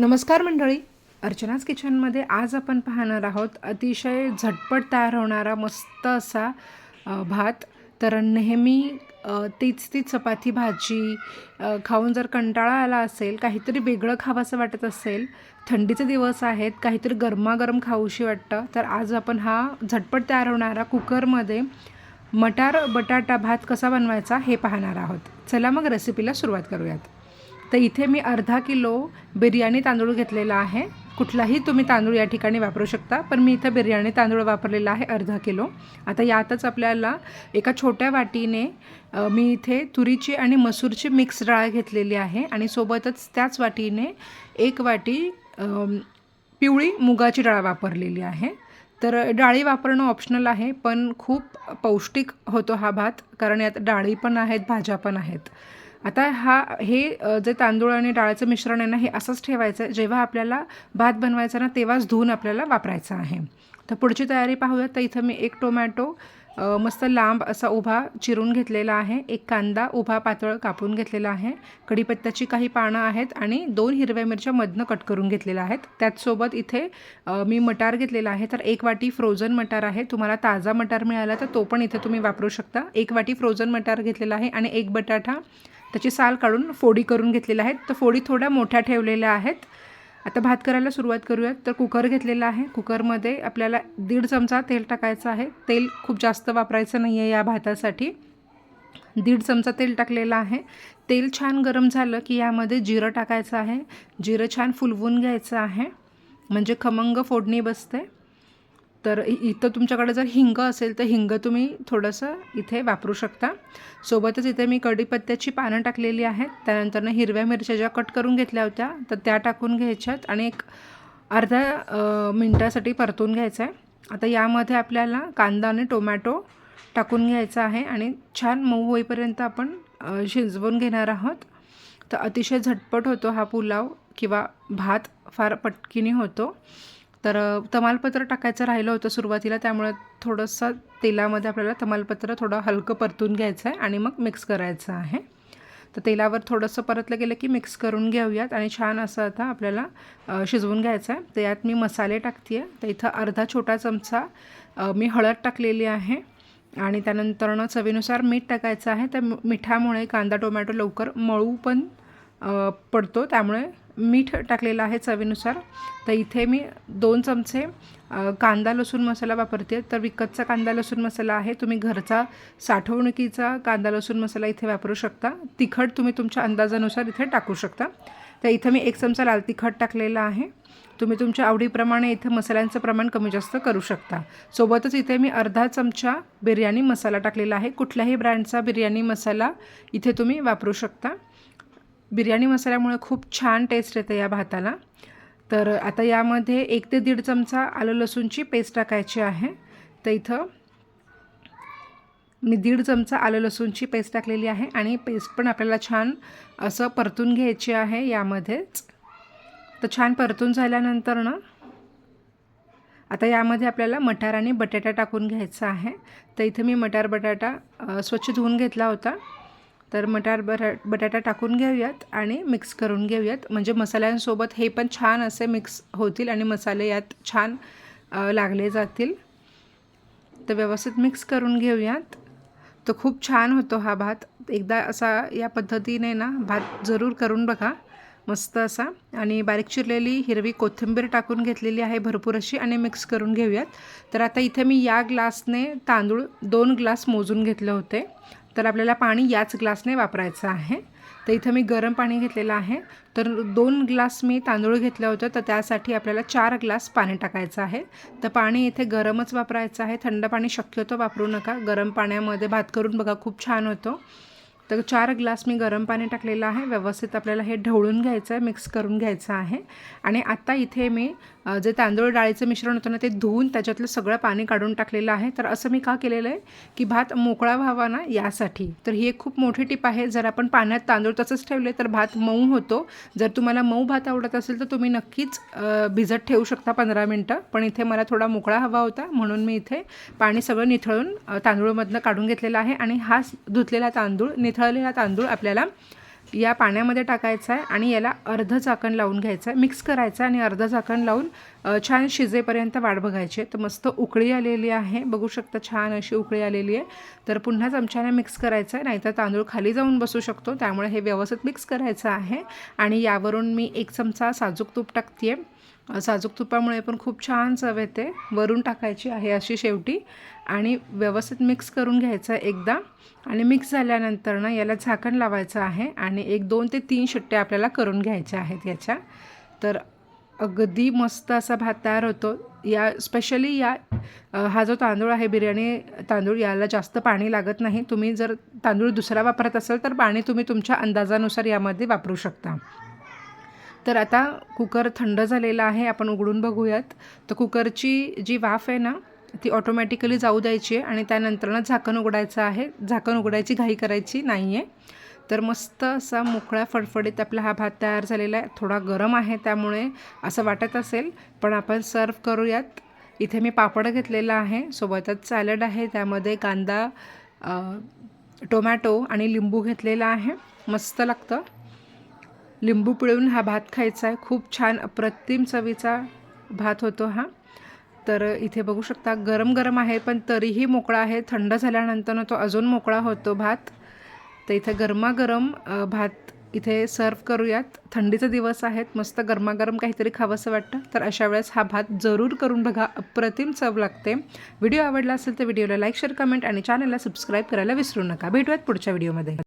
नमस्कार मंडळी. अर्चनाच किचनमध्ये आज आपण पाहणार आहोत अतिशय झटपट तयार होणारा मस्त असा भात. तर नेहमी तीच ती चपाती भाजी खाऊन जर कंटाळा आला असेल काहीतरी वेगळं खावंसं वाटत असेल थंडीचे दिवस आहेत काहीतरी गरमागरम खाऊशी वाटतं तर आज आपण हा झटपट तयार होणारा कुकरमध्ये मटार बटाटा भात कसा बनवायचा हे पाहणार आहोत. चला मग रेसिपीला सुरुवात करूयात. तर इथे मी अर्धा किलो बिर्याणी तांदूळ घेतलेला आहे. कुठलाही तुम्ही तांदूळ या ठिकाणी वापरू शकता पण मी इथं बिर्याणी तांदूळ वापरलेला आहे अर्धा किलो. आता यातच आपल्याला एका छोट्या वाटीने मी इथे तुरीची आणि मसूरची मिक्स डाळ घेतलेली आहे आणि सोबतच त्याच वाटीने एक वाटी पिवळी मुगाची डाळ वापरलेली आहे. तर डाळी वापरणं ऑप्शनल आहे पण खूप पौष्टिक होतो हा भात कारण यात डाळी पण आहेत भाज्या पण आहेत. आता हा हे जे तांदूळ आणि डाळाचं मिश्रण आहे ना हे असंच ठेवायचं आहे. जेव्हा आपल्याला भात बनवायचा ना तेव्हाच धुवून आपल्याला वापरायचं आहे. तर पुढची तयारी पाहूया. तर इथं मी एक टोमॅटो मस्त लांब असा उभा चिरून घेतलेला आहे. एक कांदा उभा पातळ कापून घेतलेला आहे. कढीपत्त्याची काही पानं आहेत आणि दोन हिरव्या मिरच्या मधनं कट करून घेतलेल्या आहेत. त्याचसोबत इथे मी मटार घेतलेला आहे. तर एक वाटी फ्रोझन मटार आहे. तुम्हाला ताजा मटार मिळाला तर तो पण इथे तुम्ही वापरू शकता. एक वाटी फ्रोझन मटार घेतलेला आहे आणि एक बटाटा त्याची साल काढून फोडी करून घेतलेल्या आहेत तर फोडी थोड्या मोठ्या ठेवलेल्या आहेत. आता भात करायला सुरुवात करूयात. तर कुकर घेतलेला आहे. कुकरमध्ये आपल्याला दीड चमचा तेल टाकायचं आहे. तेल खूप जास्त वापरायचं नाही आहे या भातासाठी. दीड चमचा तेल टाकलेलं आहे. तेल छान गरम झालं की यामध्ये जिरं टाकायचं आहे. जिरं छान फुलवून घ्यायचं आहे. म्हणजे खमंग फोडणी बसते. तर इथं तुमच्याकडे जर हिंग असेल तर हिंग तुम्ही थोडंसं इथे वापरू शकता. सोबतच इथे मी कढीपत्त्याची पानं टाकलेली आहेत. त्यानंतरनं हिरव्या मिरच्या ज्या कट करून घेतल्या होत्या तर त्या टाकून घ्यायच्यात आणि एक अर्ध्या मिनटासाठी परतून घ्यायचं आहे आता यामध्ये आपल्याला कांदा आणि टोमॅटो टाकून घ्यायचा आहे आणि छान मऊ होईपर्यंत आपण शिजवून घेणार आहोत. तर अतिशय झटपट होतो हा पुलाव किंवा भात फार पटकीने होतो. तर तमालपत्र टाकायचं राहिलं होतं सुरुवातीला त्यामुळे थोडंसं तेलामध्ये आपल्याला तमालपत्र थोडं हलकं परतून घ्यायचं आहे आणि मग मिक्स करायचं आहे. तर तेलावर थोडंसं परतलं गेलं की मिक्स करून घेऊयात आणि छान असं आता आपल्याला शिजवून घ्यायचं आहे. तर यात मी मसाले टाकते आहे तर इथं अर्धा छोटा चमचा मी हळद टाकलेली आहे आणि त्यानंतरनं चवीनुसार मीठ टाकायचं आहे. तर मिठामुळे कांदा टोमॅटो लवकर मळू पण पडतो. त्यामुळे मीठ टाकलेलं आहे चवीनुसार. तर इथे मी दोन चमचे कांदा लसूण मसाला वापरते. तर विकतचा कांदा लसूण मसाला आहे. तुम्ही घरचा साठवणुकीचा कांदा लसूण मसाला इथे वापरू शकता. तिखट तुम्ही तुमच्या अंदाजानुसार इथे टाकू शकता. तर इथं मी एक चमचा लाल तिखट टाकलेला आहे. तुम्ही तुमच्या आवडीप्रमाणे इथे मसाल्यांचं प्रमाण कमी जास्त करू शकता. सोबतच इथे मी अर्धा चमचा बिर्याणी मसाला टाकलेला आहे. कुठल्याही ब्रँडचा बिर्याणी मसाला इथे तुम्ही वापरू शकता. बिर्याणी मसाल्यामुळे खूप छान टेस्ट येते या भाताला. तर आता यामध्ये एक ते दीड चमचा आलं लसूणची पेस्ट टाकायची आहे. तर इथं मी दीड चमचा आलं लसूणची पेस्ट टाकलेली आहे आणि पेस्ट पण आपल्याला छान असं परतून घ्यायची आहे यामध्येच. तर छान परतून झाल्यानंतर ना आता यामध्ये आपल्याला मटार आणि बटाटा टाकून घ्यायचा आहे. तर इथे मी मटार बटाटा स्वच्छ धुवून घेतला होता. तर मटार बरा बटाटा टाकून घेऊयात आणि मिक्स करून घेऊयात. म्हणजे मसाल्यांसोबत हे पण छान असे मिक्स होतील आणि मसाले यात छान लागले जातील. तर व्यवस्थित मिक्स करून घेऊयात. तर खूप छान होतो हा भात. एकदा असा या पद्धतीने ना भात जरूर करून बघा. मस्त असा. आणि बारीक चिरलेली हिरवी कोथिंबीर टाकून घेतलेली आहे भरपूर अशी आणि मिक्स करून घेऊयात. तर आता इथे मी या ग्लासने तांदूळ दोन ग्लास मोजून घेतले होते. तर आपल्याला पाणी याच ग्लासने वापरायचं आहे. तर इथं मी गरम पाणी घेतलेलं आहे. तर दोन ग्लास मी तांदूळ घेतलं होतं. तर त्यासाठी आपल्याला चार ग्लास पाणी टाकायचं आहे. तर पाणी इथे गरमच वापरायचं आहे. थंड पाणी शक्यतो वापरू नका. गरम पाण्यामध्ये भात करून बघा खूप छान होतो. तर चार ग्लास मी गरम पाणी टाकलेलं आहे. व्यवस्थित आपल्याला हे ढवळून घ्यायचं आहे मिक्स करून घ्यायचं आहे. आणि आत्ता इथे मी जे तांदूळ डाळीचं मिश्रण होतं ना ते धुवून त्याच्यातलं सगळं पाणी काढून टाकलेलं आहे. तर असं मी का केलेलं आहे की भात मोकळा व्हावा ना यासाठी. तर ही एक खूप मोठी टीप आहे. जर आपण पाण्यात तांदूळ तसंच ठेवले तर भात मऊ होतो. जर तुम्हाला मऊ भात आवडत असेल तर तुम्ही नक्कीच भिजत ठेवू शकता पंधरा मिनटं. पण इथे मला थोडा मोकळा हवा होता. म्हणून मी इथे पाणी सगळं निथळून तांदूळमधनं काढून घेतलेलं आहे. आणि हा धुतलेला तांदूळ निथळलेला तांदूळ आपल्याला या पाण्यामध्ये टाकायचा आहे आणि याला अर्ध झाकण लावून घ्यायचं आहे. मिक्स करायचं आहे आणि अर्ध झाकण लावून छान शिजेपर्यंत वाट बघायची आहे. तर मस्त उकळी आलेली आहे. बघू शकता छान अशी उकळी आलेली आहे. तर पुन्हा चमच्याने मिक्स करायचं आहे. नाहीतर तांदूळ खाली जाऊन बसू शकतो. त्यामुळे हे व्यवस्थित मिक्स करायचं आहे. आणि यावरून मी एक चमचा साजूक तूप टाकते आहे साजूक तुपामुळे पण खूप छान चव येते. वरून टाकायची आहे अशी शेवटी आणि व्यवस्थित मिक्स करून घ्यायचं आहे एकदा. आणि मिक्स झाल्यानंतर ना याला झाकण लावायचं आहे आणि एक दोन ते तीन शिट्ट्या आपल्याला करून घ्यायच्या आहेत याच्या. तर अगदी मस्त असा भात तयार होतो. या स्पेशली या हा जो तांदूळ आहे बिर्याणी तांदूळ याला जास्त पाणी लागत नाही. तुम्ही जर तांदूळ दुसरा वापरत असाल तर पाणी तुम्ही तुमच्या अंदाजानुसार यामध्ये वापरू शकता. तर आता कुकर थंड झालेला आहे आपण उघडून बघूयात. तर कुकरची जी वाफ आहे ना ती ऑटोमॅटिकली जाऊ द्यायची आहे आणि त्यानंतरनं झाकण उघडायचं आहे. झाकण उघडायची घाई करायची नाही आहे तर मस्त असा मोकळा फडफडीत आपला हा भात तयार झालेला आहे. थोडा गरम आहे त्यामुळे असं वाटत असेल पण आपण सर्व करूयात. इथे मी पापड घेतलेला आहे सोबतच सॅलड आहे त्यामध्ये कांदा टोमॅटो आणि लिंबू घेतलेला आहे. मस्त लागतं. लिंबू पिळून हा भात खायचा आहे. खूप छान अप्रतिम चवीचा भात होतो हा. तर इथे बघू शकता गरम गरम आहे पण तरीही मोकळा आहे. थंड झाल्यानंतर तो अजून मोकळा होतो भात. तर इथे गरमागरम भात इथे सर्व करूयात. थंडीचे दिवस आहेत मस्त गरमागरम काहीतरी खावंसं वाटतं. तर अशा वेळेस हा भात जरूर करून बघा अप्रतिम चव लागते. व्हिडिओ आवडला असेल तर व्हिडिओला लाईक शेअर कमेंट आणि चॅनलला सबस्क्राईब करायला विसरू नका. भेटूयात पुढच्या व्हिडिओमध्ये.